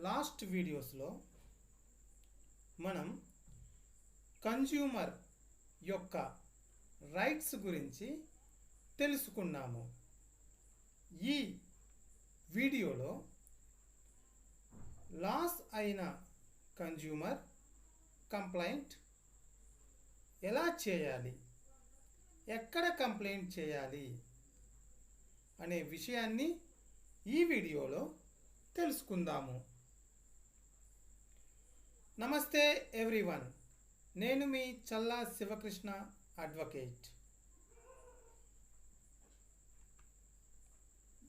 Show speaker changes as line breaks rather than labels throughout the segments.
Last వీడియోస్లో మనం consumer యొక్క రైట్స్ గురించి తెలుసుకున్నాము. ఈ వీడియోలో లాస్ అయిన కన్జ్యూమర్ కంప్లైంట్ ఎలా చేయాలి? ఎక్కడ కంప్లైంట్ చేయాలి? అనే విషయాన్ని ఈ వీడియోలో తెలుసుకుందాము. నమస్తే ఎవ్రీవన్. నేను మీ చల్లా శివకృష్ణ అడ్వకేట్.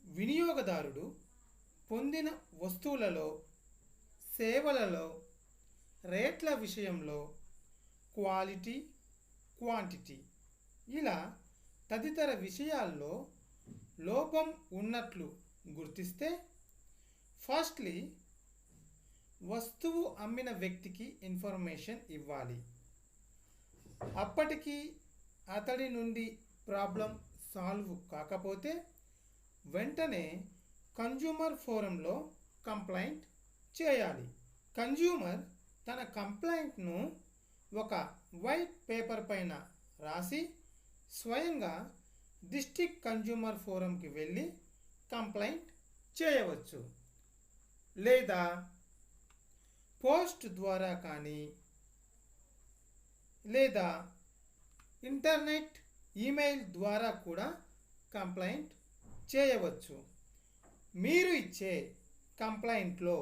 వినియోగదారుడు పొందిన వస్తువులలో సేవలలో రేట్ల విషయంలో క్వాలిటీ క్వాంటిటీ ఇలా తదితర విషయాల్లో లోపం ఉన్నట్లు గుర్తిస్తే ఫస్ట్లీ వస్తువు అమ్మిన వ్యక్తికి ఇన్ఫర్మేషన్ ఇవ్వాలి. అప్పటికి అతడి నుండి ప్రాబ్లం సాల్వ్ కాకపోతే వెంటనే కన్జ్యూమర్ ఫోరంలో కంప్లైంట్ చేయాలి. కన్జ్యూమర్ తన కంప్లైంట్ను ఒక వైట్ పేపర్ పైన రాసి స్వయంగా డిస్టిక్ కన్జ్యూమర్ ఫోరంకి వెళ్ళి కంప్లైంట్ చేయవచ్చు. లేదా పోస్ట్ ద్వారా కానీ లేదా ఇంటర్నెట్ ఈమెయిల్ ద్వారా కూడా కంప్లైంట్ చేయవచ్చు. మీరు ఇచ్చే కంప్లైంట్లో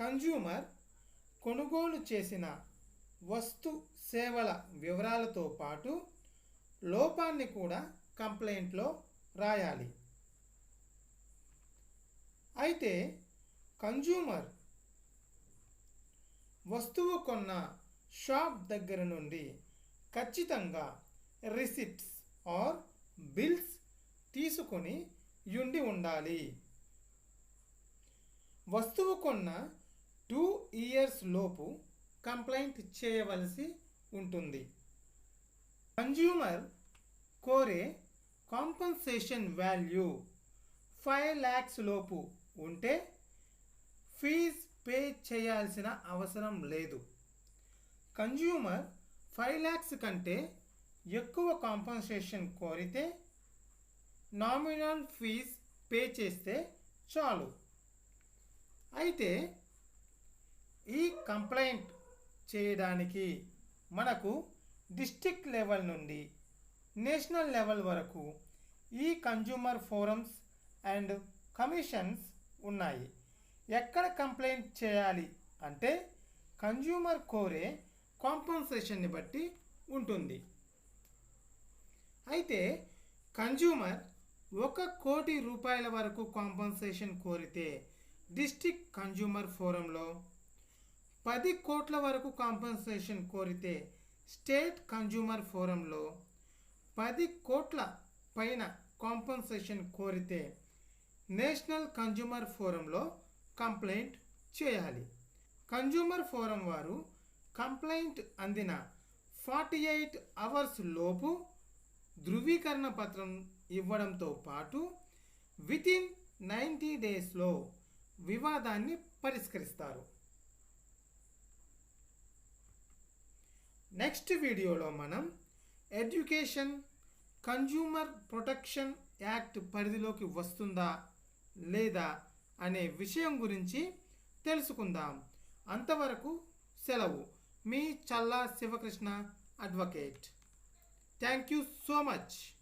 కన్జ్యూమర్ కొనుగోలు చేసిన వస్తు సేవల వివరాలతో పాటు లోపాన్ని కూడా కంప్లైంట్లో రాయాలి. అయితే కన్జ్యూమర్ వస్తువు కొన్న షాప్ దగ్గర నుండి ఖచ్చితంగా రిసిప్ట్స్ ఆర్ బిల్స్ తీసుకొని ఉండి ఉండాలి. వస్తువు కొన్న టూ ఇయర్స్ లోపు కంప్లైంట్ చేయవలసి ఉంటుంది. కన్జ్యూమర్ కోరే కాంపన్సేషన్ వాల్యూ ఫైవ్ ల్యాక్స్ లోపు ఉంటే ఫీజ్ పే చేయాల్సిన అవసరం లేదు. కన్జ్యూమర్ ఫైవ్ ల్యాక్స్ కంటే ఎక్కువ కాంపన్సేషన్ కోరితే నామినల్ ఫీజ్ పే చేస్తే చాలు. అయితే ఈ కంప్లైంట్ చేయడానికి మనకు డిస్టిక్ లెవెల్ నుండి నేషనల్ లెవెల్ వరకు ఈ కన్జ్యూమర్ ఫోరమ్స్ అండ్ కమిషన్స్ ఉన్నాయి. ఎక్కడ కంప్లైంట్ చేయాలి అంటే కన్జ్యూమర్ కోరే కాంపన్సేషన్ని బట్టి ఉంటుంది. అయితే కన్జ్యూమర్ ఒక కోటి రూపాయల వరకు కాంపన్సేషన్ కోరితే డిస్టిక్ కన్జ్యూమర్ ఫోరంలో పది కోట్ల వరకు కాంపన్సేషన్ కోరితే స్టేట్ కన్జ్యూమర్ ఫోరంలో పది కోట్ల పైన కాంపన్సేషన్ కోరితే నేషనల్ కన్జ్యూమర్ ఫోరంలో కంప్లైంట్ చేయాలి. కన్జ్యూమర్ ఫోరం వారు కంప్లైంట్ అందిన ఫార్టీ ఎయిట్ అవర్స్ లోపు ధృవీకరణ పత్రం ఇవ్వడంతో పాటు వితిన్ నైంటీ డేస్లో వివాదాన్ని పరిష్కరిస్తారు. నెక్స్ట్ వీడియోలో మనం ఎడ్యుకేషన్ కన్జ్యూమర్ ప్రొటెక్షన్ యాక్ట్ పరిధిలోకి వస్తుందా లేదా అనే విషయం గురించి తెలుసుకుందాం. అంతవరకు సెలవు. మీ Challa Sivakrishna advocate. Thank you so much.